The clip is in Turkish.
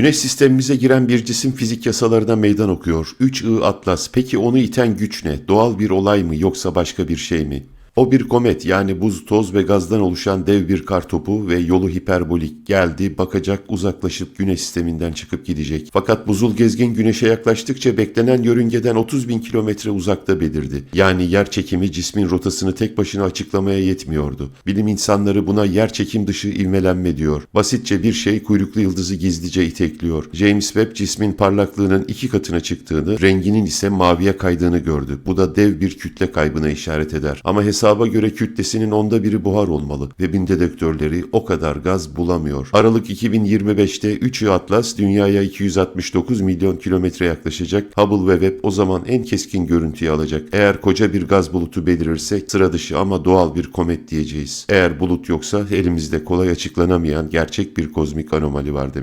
Güneş sistemimize giren bir cisim fizik yasalarına meydan okuyor. 3I Atlas. Peki onu iten güç ne? Doğal bir olay mı yoksa başka bir şey mi? O bir komet yani buz, toz ve gazdan oluşan dev bir kar topu ve yolu hiperbolik geldi, bakacak, uzaklaşıp güneş sisteminden çıkıp gidecek. Fakat buzul gezgin güneşe yaklaştıkça beklenen yörüngeden 30 bin kilometre uzakta belirdi. Yani yer çekimi cismin rotasını tek başına açıklamaya yetmiyordu. Bilim insanları buna yer çekim dışı ivmelenme diyor. Basitçe bir şey kuyruklu yıldızı gizlice itekliyor. James Webb cismin parlaklığının iki katına çıktığını, renginin ise maviye kaydığını gördü. Bu da dev bir kütle kaybına işaret eder. Ama hesaba göre kütlesinin onda biri buhar olmalı. Webb'in dedektörleri o kadar gaz bulamıyor. Aralık 2025'te 3 Atlas dünyaya 269 milyon kilometre yaklaşacak. Hubble ve Webb o zaman en keskin görüntüyü alacak. Eğer koca bir gaz bulutu belirirse sıra dışı ama doğal bir komet diyeceğiz. Eğer bulut yoksa elimizde kolay açıklanamayan gerçek bir kozmik anomali var demektir.